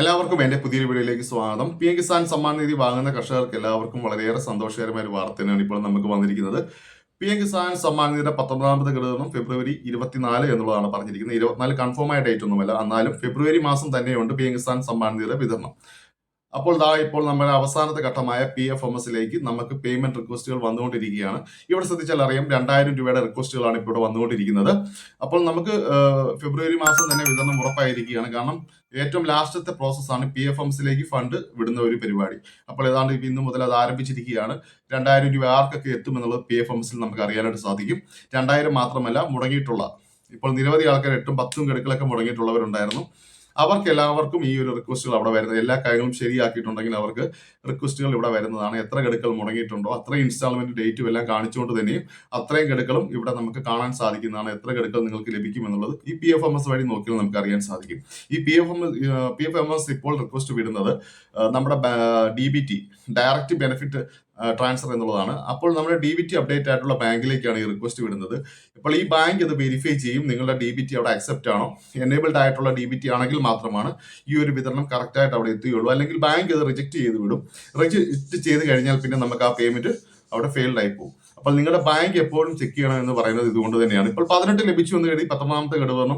എല്ലാവർക്കും എന്റെ പുതിയൊരു വീഡിയോയിലേക്ക് സ്വാഗതം. പി എം കിസാൻ സമ്മാൻ നിധി വാങ്ങുന്ന കർഷകർക്ക് എല്ലാവർക്കും വളരെയേറെ സന്തോഷകരമായ ഒരു വാർത്തയാണ് ഇപ്പോൾ നമുക്ക് വന്നിരിക്കുന്നത്. പി എം കിസാൻ സമ്മാൻ നിധിയുടെ പത്തൊമ്പതാമത് ഘടകം ഫെബ്രുവരി ഇരുപത്തിനാല് എന്നുള്ളതാണ് പറഞ്ഞിരിക്കുന്നത്. ഇരുപത്തിനാല് കൺഫേം ആയ ഡേറ്റ് ഒന്നുമല്ല. എന്നാലും ഫെബ്രുവരി മാസം തന്നെയുണ്ട് പി എം കിസാൻ സമ്മാൻ നിധിയുടെ വിതരണം. അപ്പോൾ ദാ ഇപ്പോൾ നമ്മുടെ അവസാനത്തെ ഘട്ടമായ പി എഫ് എം എസിലേക്ക് നമുക്ക് പേയ്മെന്റ് റിക്വസ്റ്റുകൾ വന്നുകൊണ്ടിരിക്കുകയാണ്. ഇവിടെ ശ്രദ്ധിച്ചാൽ അറിയാം രണ്ടായിരം രൂപയുടെ റിക്വസ്റ്റുകളാണ് ഇപ്പോൾ വന്നുകൊണ്ടിരിക്കുന്നത്. അപ്പോൾ നമുക്ക് ഫെബ്രുവരി മാസം തന്നെ വിതരണം ഉറപ്പായിരിക്കുകയാണ്. കാരണം ഏറ്റവും ലാസ്റ്റത്തെ പ്രോസസ്സാണ് പി എഫ് എംസിലേക്ക് ഫണ്ട് വിടുന്ന ഒരു പരിപാടി. അപ്പോൾ ഏതാണ്ട് ഇന്ന് മുതൽ അത് ആരംഭിച്ചിരിക്കുകയാണ്. രണ്ടായിരം രൂപ ആർക്കൊക്കെ എത്തുമെന്നുള്ളത് പി എഫ് എംസിൽ നമുക്ക് അറിയാനായിട്ട് സാധിക്കും. രണ്ടായിരം മാത്രമല്ല മുടങ്ങിയിട്ടുള്ള ഇപ്പോൾ നിരവധി ആൾക്കാർ എട്ടും പത്തും ഗഡുക്കളൊക്കെ മുടങ്ങിയിട്ടുള്ളവരുണ്ടായിരുന്നു. അവർക്ക് എല്ലാവർക്കും ഈ ഒരു റിക്വസ്റ്റുകൾ അവിടെ വരുന്നത്. എല്ലാ കാര്യങ്ങളും ശരിയാക്കിയിട്ടുണ്ടെങ്കിൽ അവർക്ക് റിക്വസ്റ്റുകൾ ഇവിടെ വരുന്നതാണ്. എത്ര ഗഡുക്കൾ മുടങ്ങിയിട്ടുണ്ടോ അത്രയും ഇൻസ്റ്റാൾമെന്റ് ഡേറ്റും എല്ലാം കാണിച്ചുകൊണ്ട് തന്നെയും അത്രയും ഗഡുക്കളും ഇവിടെ നമുക്ക് കാണാൻ സാധിക്കുന്നതാണ്. എത്ര ഗഡുക്കൾ നിങ്ങൾക്ക് ലഭിക്കും എന്നുള്ളത് ഈ പി എഫ് എം എസ് വഴി നോക്കിയാൽ നമുക്ക് അറിയാൻ സാധിക്കും. ഈ P F M P F M S ഇപ്പോൾ റിക്വസ്റ്റ് വിടുന്നത് നമ്മുടെ D B T direct benefit transfer എന്നുള്ളതാണ്. അപ്പോൾ നമ്മുടെ ഡി ബി ടി അപ്ഡേറ്റ് ആയിട്ടുള്ള ബാങ്കിലേക്കാണ് ഈ റിക്വസ്റ്റ് വിടുന്നത്. ഇപ്പോൾ ഈ ബാങ്ക് ഇത് വെരിഫൈ ചെയ്യും നിങ്ങളുടെ ഡി ബി ടി അവിടെ അക്സെപ്റ്റ് ആണോ? എനേബിൾഡ് ആയിട്ടുള്ള ഡി ബി ടി ആണെങ്കിൽ മാത്രമാണ് ഈ ഒരു വിതരണം കറക്റ്റ് ആയിട്ട് അവിടെ എത്തുകയുള്ളൂ. അല്ലെങ്കിൽ ബാങ്ക് ഇത് റിജക്റ്റ് ചെയ്ത് വിടും. റിജക്റ്റ് ചെയ്ത് കഴിഞ്ഞാൽ പിന്നെ നമുക്ക് ആ പേയ്മെന്റ് അവിടെ ഫെയിൽഡ് ആയി പോകും. അപ്പോൾ നിങ്ങളുടെ ബാങ്ക് എപ്പോഴും ചെക്ക് ചെയ്യണം എന്ന് പറയുന്നത് ഇതുകൊണ്ട് തന്നെയാണ്. ഇപ്പോൾ പതിനെട്ട് ലഭിച്ചു എന്ന് കരുതി പത്തൊമ്പതാമത്തെ ഘടകം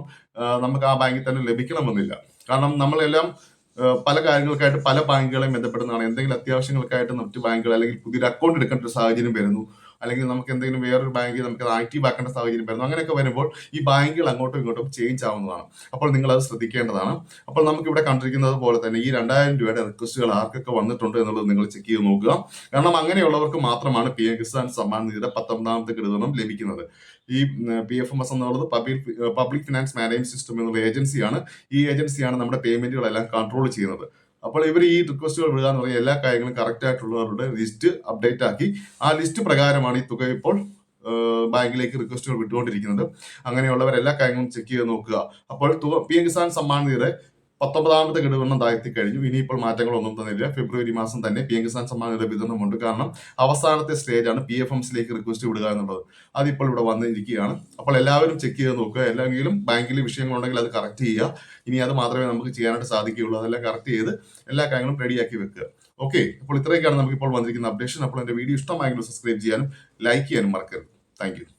നമുക്ക് ആ ബാങ്കിൽ തന്നെ ലഭിക്കണമെന്നില്ല. കാരണം നമ്മളെല്ലാം പല കാര്യങ്ങൾക്കായിട്ട് പല ബാങ്കുകളെയും ബന്ധപ്പെടുന്നതാണ്. എന്തെങ്കിലും അത്യാവശ്യങ്ങൾക്കായിട്ട് മറ്റു ബാങ്കുകൾ അല്ലെങ്കിൽ പുതിയൊരു അക്കൗണ്ട് എടുക്കേണ്ട ഒരു സാഹചര്യം വരുന്നു. അല്ലെങ്കിൽ നമുക്ക് എന്തെങ്കിലും വേറൊരു ബാങ്കിൽ നമുക്ക് ആക്റ്റീവ് ആക്കേണ്ട സാഹചര്യം വരുന്നു. അങ്ങനെയൊക്കെ വരുമ്പോൾ ഈ ബാങ്കുകൾ അങ്ങോട്ടും ഇങ്ങോട്ടും ചേഞ്ച് ആവുന്നതാണ്. അപ്പോൾ നിങ്ങൾ അത് ശ്രദ്ധിക്കേണ്ടതാണ്. അപ്പോൾ നമുക്ക് ഇവിടെ കണ്ടിരിക്കുന്നത് പോലെ തന്നെ ഈ രണ്ടായിരം രൂപയുടെ റിക്വസ്റ്റുകൾ ആർക്കൊക്കെ വന്നിട്ടുണ്ട് എന്നുള്ളത് നിങ്ങൾ ചെക്ക് ചെയ്ത് നോക്കുക. കാരണം അങ്ങനെയുള്ളവർക്ക് മാത്രമാണ് പി എം കിസാൻ സമ്മാൻ നിധിയുടെ പത്തൊമ്പതാമത്തെ കിടുതണം ലഭിക്കുന്നത്. ഈ പി എഫ് എം എസ് എന്നുള്ളത് public public finance management system എന്നുള്ള ഏജൻസിയാണ് ഈ ഏജൻസിയാണ് നമ്മുടെ പേയ്മെന്റുകളെല്ലാം കൺട്രോൾ ചെയ്യുന്നത്. അപ്പോൾ ഇവർ ഈ റിക്വസ്റ്റുകൾ വിടുക എന്ന് എല്ലാ കാര്യങ്ങളും കറക്റ്റ് ആയിട്ടുള്ളവരുടെ ലിസ്റ്റ് അപ്ഡേറ്റ് ആക്കി. ആ ലിസ്റ്റ് പ്രകാരമാണ് ഈ തുക ഇപ്പോൾ ബാങ്കിലേക്ക് റിക്വസ്റ്റുകൾ വിട്ടുകൊണ്ടിരിക്കുന്നത്. അങ്ങനെയുള്ളവർ എല്ലാ കാര്യങ്ങളും ചെക്ക് ചെയ്ത് നോക്കുക. അപ്പോൾ തുക പി എം കിസാൻ സമ്മാൻ നിധിയുടെ പത്തൊമ്പതാമത്തെ ഗഡുവിനം താഴ്ത്തി കഴിഞ്ഞു. ഇനിയിപ്പോൾ മാറ്റങ്ങളൊന്നും തന്നില്ല. ഫെബ്രുവരി മാസം തന്നെ പി എം കിസാൻ സമ്മാൻ നിധിയുടെ വിതരണമുണ്ട് കാരണം അവസാനത്തെ സ്റ്റേജ് ആണ് പി എഫ് എംസിലേക്ക് റിക്വസ്റ്റ് വിടുക എന്നുള്ളത്. അതിപ്പോൾ ഇവിടെ വന്നിരിക്കുകയാണ്. അപ്പോൾ എല്ലാവരും ചെക്ക് ചെയ്ത് നോക്കുക. എല്ലാമെങ്കിലും ബാങ്കിൽ വിഷയങ്ങളുണ്ടെങ്കിൽ അത് കറക്റ്റ് ചെയ്യുക. ഇനി അത് മാത്രമേ നമുക്ക് ചെയ്യാനായിട്ട് സാധിക്കുകയുള്ളൂ. അതെല്ലാം കറക്റ്റ് ചെയ്ത് എല്ലാ കാര്യങ്ങളും റെഡിയാക്കി വെക്കുക. ഓക്കെ അപ്പോൾ ഇത്രയൊക്കെയാണ് നമുക്ക് ഇപ്പോൾ വന്നിരിക്കുന്ന അപ്ഡേഷൻ അപ്പോൾ എന്റെ വീഡിയോ ഇഷ്ടമായെങ്കിൽ സബ്സ്ക്രൈബ് ചെയ്യാനും ലൈക്ക് ചെയ്യാനും മറക്കരുത്. താങ്ക്